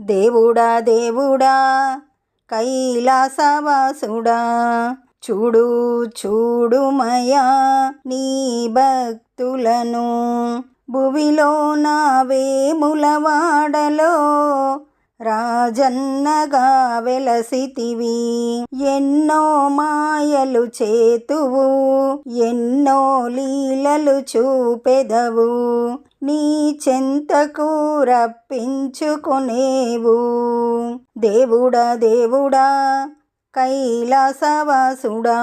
దేవుడా దేవుడా కైలాసవాసుడా చూడు చూడుమయా నీ భక్తులను. భువిలో నా వేములవాడలో రాజన్నగా వెలసితివి. ఎన్నో మాయలు చేతువు ఎన్నో లీలలు చూపెదవు. నీ చెంతకు రప్పించుకునేవు. దేవుడా దేవుడా కైలాసవాసుడా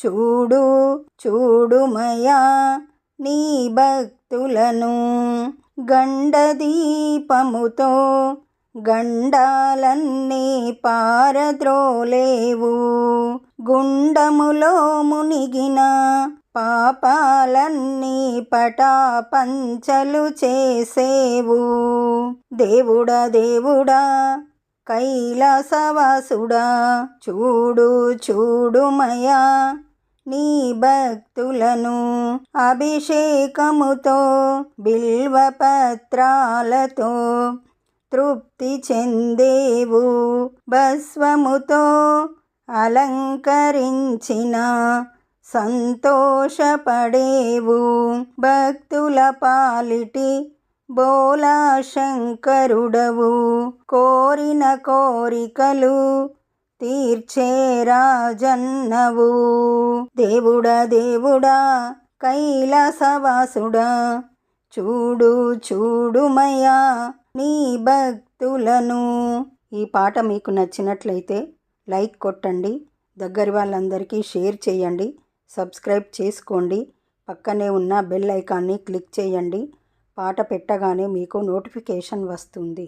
చూడు చూడుమయా నీ భక్తులను గండదీపముతో గండాలన్నీ పారద్రోలేవు. గుండములో మునిగిన పాపాలన్నీ పటాపంచలు చేసేవు. దేవుడా దేవుడా కైలాసవాసుడా చూడు చూడుమయా నీ భక్తులను అభిషేకముతో బిల్వపత్రాలతో తృప్తి చెందేవు. భస్వముతో అలంకరించిన సంతోషపడేవు. భక్తుల పాలిటి బోలా శంకరుడవు కోరిన కోరికలు తీర్చే రాజన్నవు. దేవుడా దేవుడా కైలాసవాసుడా చూడు చూడుమయ్యా నీ భక్తులను. ఈ పాట మీకు నచ్చినట్లయితే లైక్ కొట్టండి దగ్గరి వాళ్ళందరికీ షేర్ చేయండి సబ్స్క్రైబ్ చేసుకోండి పక్కనే ఉన్న బెల్ ఐకాన్ని క్లిక్ చేయండి. పాట పెట్టగానే మీకు నోటిఫికేషన్ వస్తుంది.